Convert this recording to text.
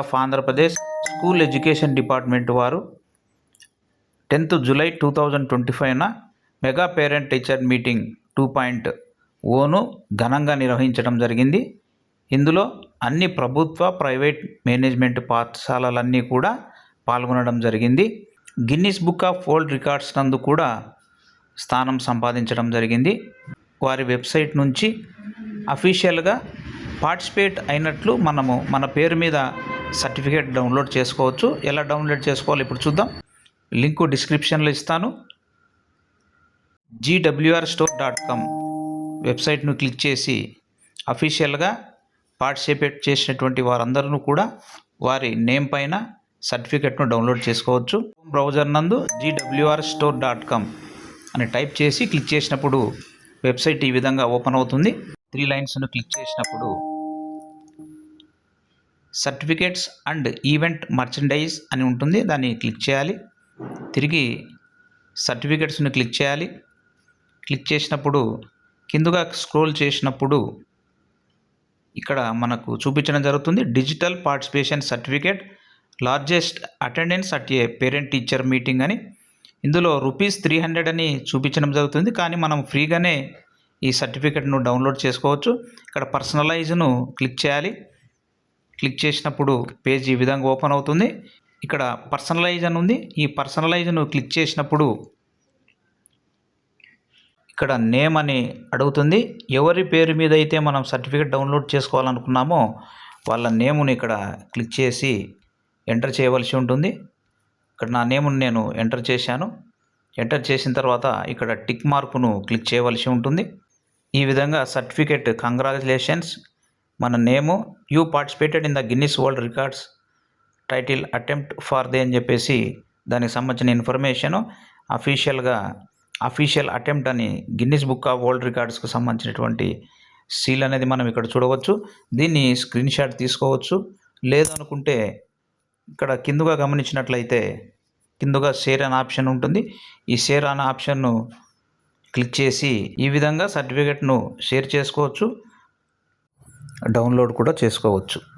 Of Andhra Pradesh school education department వారు tenth July two thousand twenty ఫైవ్న mega parent teacher meeting two point own ఘనంగా నిర్వహించడం జరిగింది. ఇందులో అన్ని ప్రభుత్వ ప్రైవేట్ మేనేజ్మెంట్ పాఠశాలలన్నీ కూడా పాల్గొనడం జరిగింది. Guinness book of world records నందు కూడా స్థానం సంపాదించడం జరిగింది. వారి వెబ్సైట్ నుంచి అఫీషియల్గా పార్టిసిపేట్ అయినట్లు మనము మన పేరు మీద సర్టిఫికేట్ డౌన్లోడ్ చేసుకోవచ్చు. ఎలా డౌన్లోడ్ చేసుకోవాలి ఇప్పుడు చూద్దాం. లింకు డిస్క్రిప్షన్లో ఇస్తాను. జీడబ్ల్యూఆర్ స్టోర్ డాట్ కామ్ వెబ్సైట్ను క్లిక్ చేసి అఫీషియల్గా పార్టిసిపేట్ చేసినటువంటి వారందరూ కూడా వారి నేమ్ పైన సర్టిఫికెట్ను డౌన్లోడ్ చేసుకోవచ్చు. బ్రౌజర్ నందు జీడబ్ల్యూఆర్ స్టోర్ డాట్ కామ్ అని టైప్ చేసి క్లిక్ చేసినప్పుడు వెబ్సైట్ ఈ విధంగా ఓపెన్ అవుతుంది. త్రీ లైన్స్ను క్లిక్ చేసినప్పుడు సర్టిఫికేట్స్ అండ్ ఈవెంట్ మర్చెండైజ్ అని ఉంటుంది. దాన్ని క్లిక్ చేయాలి. తిరిగి సర్టిఫికేట్స్ని క్లిక్ చేయాలి. క్లిక్ చేసినప్పుడు కిందుగా స్క్రోల్ చేసినప్పుడు ఇక్కడ మనకు చూపించడం జరుగుతుంది. Digital participation certificate largest attendance at a parent teacher meeting అని. ఇందులో రూపీస్ త్రీ హండ్రెడ్ అని చూపించడం జరుగుతుంది. కానీ మనం ఫ్రీగానే ఈ సర్టిఫికేట్ను డౌన్లోడ్ చేసుకోవచ్చు. ఇక్కడ పర్సనలైజ్ను క్లిక్ చేయాలి. క్లిక్ చేసినప్పుడు పేజ్ ఈ విధంగా ఓపెన్ అవుతుంది. ఇక్కడ పర్సనలైజ్ అని ఉంది. ఈ పర్సనలైజ్ను క్లిక్ చేసినప్పుడు ఇక్కడ నేమ్ అని అడుగుతుంది. ఎవరి పేరు మీద అయితే మనం సర్టిఫికేట్ డౌన్లోడ్ చేసుకోవాలనుకున్నామో వాళ్ళ నేముని ఇక్కడ క్లిక్ చేసి ఎంటర్ చేయవలసి ఉంటుంది. ఇక్కడ నా నేమును నేను ఎంటర్ చేశాను. ఎంటర్ చేసిన తర్వాత ఇక్కడ టిక్ మార్కును క్లిక్ చేయవలసి ఉంటుంది. ఈ విధంగా సర్టిఫికేట్ కంగ్రాచులేషన్స్ మన name you participated in the Guinness world records title attempt for the అని చెప్పేసి దానికి సంబంధించిన ఇన్ఫర్మేషను అఫీషియల్గా అఫీషియల్ అటెంప్ట్ అని గిన్నిస్ బుక్ ఆఫ్ వరల్డ్ రికార్డ్స్కు సంబంధించినటువంటి సీల్ అనేది మనం ఇక్కడ చూడవచ్చు. దీన్ని స్క్రీన్ షాట్ తీసుకోవచ్చు. లేదనుకుంటే ఇక్కడ కిందుగా గమనించినట్లయితే కిందుగా షేర్ అనే ఆప్షన్ ఉంటుంది. ఈ షేర్ అనే ఆప్షన్ను క్లిక్ చేసి ఈ విధంగా సర్టిఫికేట్ను షేర్ చేసుకోవచ్చు. డౌన్లోడ్ కూడా చేసుకోవచ్చు.